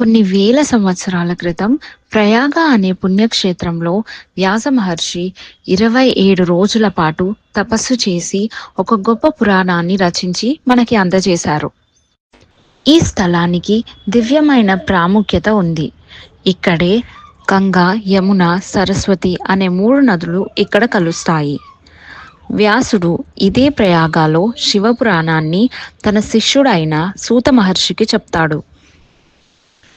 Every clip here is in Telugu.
కొన్ని వేల సంవత్సరాల క్రితం ప్రయాగ అనే పుణ్యక్షేత్రంలో వ్యాస మహర్షి ఇరవై ఏడు రోజుల పాటు తపస్సు చేసి ఒక గొప్ప పురాణాన్ని రచించి మనకి అందజేశారు. ఈ స్థలానికి దివ్యమైన ప్రాముఖ్యత ఉంది. ఇక్కడే గంగా యమున సరస్వతి అనే మూడు నదులు ఇక్కడ కలుస్తాయి. వ్యాసుడు ఇదే ప్రయాగాలో శివపురాణాన్ని తన శిష్యుడైన సూత మహర్షికి చెప్తాడు.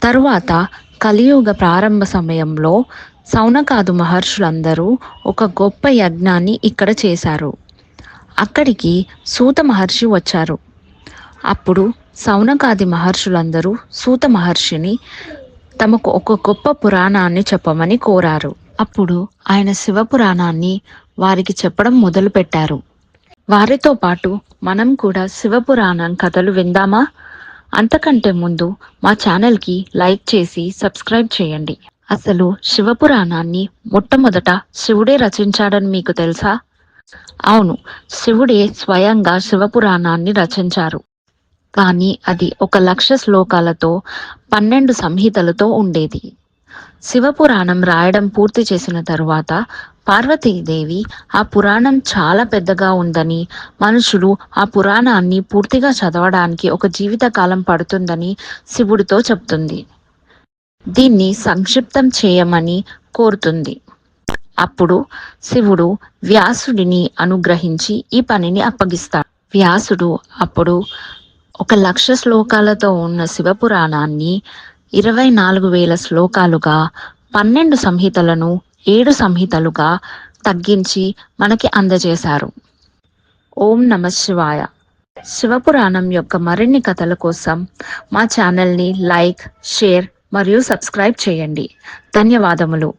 తరువాత కలియుగ ప్రారంభ సమయంలో సౌనకాదు మహర్షులందరూ ఒక గొప్ప యజ్ఞాన్ని ఇక్కడ చేశారు. అక్కడికి సూత మహర్షి వచ్చారు. అప్పుడు సౌనకాది మహర్షులందరూ సూత మహర్షిని తమకు ఒక గొప్ప పురాణాన్ని చెప్పమని కోరారు. అప్పుడు ఆయన శివపురాణాన్ని వారికి చెప్పడం మొదలుపెట్టారు. వారితో పాటు మనం కూడా శివపురాణం కథలు విందామా? అంతకంటే ముందు మా ఛానల్కి లైక్ చేసి సబ్స్క్రైబ్ చేయండి. అసలు శివపురాణాన్ని మొట్టమొదట శివుడే రచించాడని మీకు తెలుసా? అవును శివుడే స్వయంగా శివపురాణాన్ని రచించారు. కానీ అది ఒక లక్ష శ్లోకాలతో పన్నెండు సంహితలతో ఉండేది. శివపురాణం రాయడం పూర్తి చేసిన తరువాత పార్వతీదేవి ఆ పురాణం చాలా పెద్దగా ఉందని మనుషులు ఆ పురాణాన్ని పూర్తిగా చదవడానికి ఒక జీవితకాలం పడుతుందని శివుడితో చెప్తుంది. దీన్ని సంక్షిప్తం చేయమని కోరుతుంది. అప్పుడు శివుడు వ్యాసుడిని అనుగ్రహించి ఈ పనిని అప్పగిస్తాడు. వ్యాసుడు అప్పుడు ఒక లక్ష శ్లోకాలతో ఉన్న శివపురాణాన్ని ఇరవై నాలుగు వేల శ్లోకాలుగా పన్నెండు సంహితలను ఏడు సంహితలుగా తగ్గించి మనకి అందజేశారు. ఓం నమ శివాయ. శివపురాణం యొక్క మరిన్ని కథల కోసం మా ఛానల్ని లైక్ షేర్ మరియు సబ్స్క్రైబ్ చేయండి. ధన్యవాదములు.